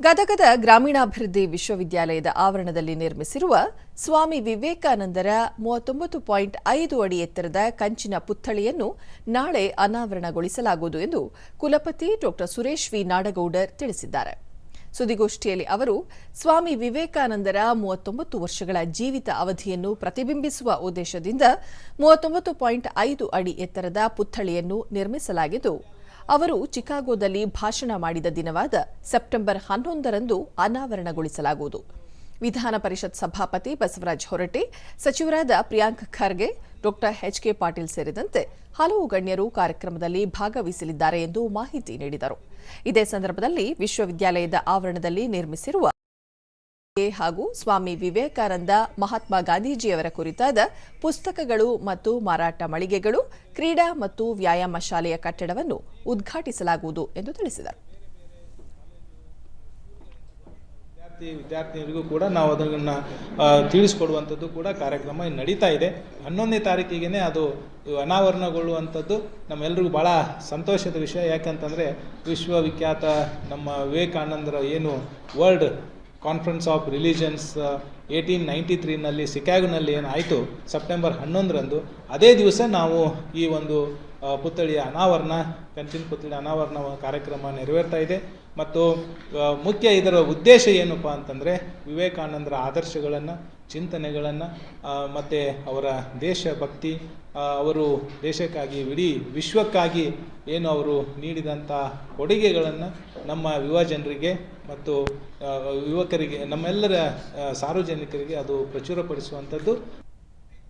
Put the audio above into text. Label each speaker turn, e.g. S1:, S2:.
S1: ಗದಗದ ಗ್ರಾಮೀಣಾಭಿವೃದ್ಧಿ ವಿಶ್ವವಿದ್ಯಾಲಯದ ಆವರಣದಲ್ಲಿ ನಿರ್ಮಿಸಿರುವ ಸ್ವಾಮಿ ವಿವೇಕಾನಂದರ ಮೂವತ್ತೊಂಬತ್ತು ಪಾಯಿಂಟ್ ಐದು ಅಡಿ ಎತ್ತರದ ಕಂಚಿನ ಪುತ್ಥಳಿಯನ್ನು ನಾಳೆ ಅನಾವರಣಗೊಳಿಸಲಾಗುವುದು ಎಂದು ಕುಲಪತಿ ಡಾ ಸುರೇಶ್ ವಿ. ನಾಡಗೌಡರ್ ತಿಳಿಸಿದ್ದಾರೆ. ಸುದ್ದಿಗೋಷ್ಠಿಯಲ್ಲಿ ಅವರು, ಸ್ವಾಮಿ ವಿವೇಕಾನಂದರ ಮೂವತ್ತೊಂಬತ್ತು ವರ್ಷಗಳ ಜೀವಿತ ಅವಧಿಯನ್ನು ಪ್ರತಿಬಿಂಬಿಸುವ ಉದ್ದೇಶದಿಂದ ಮೂವತ್ತೊಂಬತ್ತು ಪಾಯಿಂಟ್ ಐದು ಅಡಿ ಎತ್ತರದ ಪುತ್ಥಳಿಯನ್ನು ನಿರ್ಮಿಸಲಾಗಿದ್ದು ಅವರು ಚಿಕಾಗೋದಲ್ಲಿ ಭಾಷಣ ಮಾಡಿದ ದಿನವಾದ ಸೆಪ್ಟೆಂಬರ್ ಹನ್ನೊಂದರಂದು ಅನಾವರಣಗೊಳಿಸಲಾಗುವುದು. ವಿಧಾನ ಪರಿಷತ್ ಸಭಾಪತಿ ಬಸವರಾಜ್ ಹೊರಟೆ ಸಚಿವರಾದ ಪ್ರಿಯಾಂಕ್ ಖರ್ಗೆ ಡಾ ಎಚ್ಕೆ ಪಾಟೀಲ್ ಸೇರಿದಂತೆ ಹಲವು ಗಣ್ಯರು ಕಾರ್ಯಕ್ರಮದಲ್ಲಿ ಭಾಗವಹಿಸಲಿದ್ದಾರೆ ಎಂದು ಮಾಹಿತಿ ನೀಡಿದರು. ಇದೇ ಸಂದರ್ಭದಲ್ಲಿ ವಿಶ್ವವಿದ್ಯಾಲಯದ ಆವರಣದಲ್ಲಿ ನಿರ್ಮಿಸಿರುವ ಹಾಗೂ ಸ್ವಾಮಿ ವಿವೇಕಾನಂದ, ಮಹಾತ್ಮ ಗಾಂಧೀಜಿಯವರ ಕುರಿತಾದ ಪುಸ್ತಕಗಳು ಮತ್ತು ಮಾರಾಟ ಮಳಿಗೆಗಳು, ಕ್ರೀಡಾ ಮತ್ತು ವ್ಯಾಯಾಮ ಶಾಲೆಯ ಕಟ್ಟಡವನ್ನು ಉದ್ಘಾಟಿಸಲಾಗುವುದು ಎಂದು ತಿಳಿಸಿದರು.
S2: ವಿದ್ಯಾರ್ಥಿ, ವಿದ್ಯಾರ್ಥಿನಿಯರಿಗೂ ಕೂಡ ನಾವು ಅದನ್ನು ತಿಳಿಸ್ಕೊಡುವಂಥದ್ದು ಕೂಡ ಕಾರ್ಯಕ್ರಮ ನಡೀತಾ ಇದೆ. ಹನ್ನೊಂದನೇ ತಾರೀಕಿಗೆ ಅದು ಅನಾವರಣಗೊಳ್ಳುವಂಥದ್ದು ನಮ್ಮೆಲ್ಲರಿಗೂ ಭಾಳ ಸಂತೋಷದ ವಿಷಯ. ಯಾಕಂತಂದರೆ ವಿಶ್ವವಿಖ್ಯಾತ ನಮ್ಮ ವಿವೇಕಾನಂದರ ಏನು world conference of religions eighteen ninety ತ್ರೀನಲ್ಲಿ ಸಿಕ್ಯಾಗ್ನಲ್ಲಿ ಏನಾಯಿತು? ಸೆಪ್ಟೆಂಬರ್ ಹನ್ನೊಂದರಂದು. ಅದೇ ದಿವಸ ನಾವು ಈ ಒಂದು ಪುತ್ಥಳಿಯ ಅನಾವರಣ, ಕಂಚಿನ ಪುತ್ಥಳಿ ಅನಾವರಣ ಕಾರ್ಯಕ್ರಮ ನೆರವೇರ್ತಾ ಇದೆ. ಮತ್ತು ಮುಖ್ಯ ಇದರ ಉದ್ದೇಶ ಏನಪ್ಪ ಅಂತಂದರೆ ವಿವೇಕಾನಂದರ ಆದರ್ಶಗಳನ್ನು, ಚಿಂತನೆಗಳನ್ನು ಮತ್ತು ಅವರ ದೇಶಭಕ್ತಿ ಅವರು ದೇಶಕ್ಕಾಗಿ, ಇಡೀ ವಿಶ್ವಕ್ಕಾಗಿ ಏನು ಅವರು ನೀಡಿದಂಥ ಕೊಡುಗೆಗಳನ್ನು ನಮ್ಮ ಯುವ ಜನರಿಗೆ ಮತ್ತು ಯುವಕರಿಗೆ, ನಮ್ಮೆಲ್ಲರ ಸಾರ್ವಜನಿಕರಿಗೆ ಅದು ಪ್ರಚುರಪಡಿಸುವಂಥದ್ದು.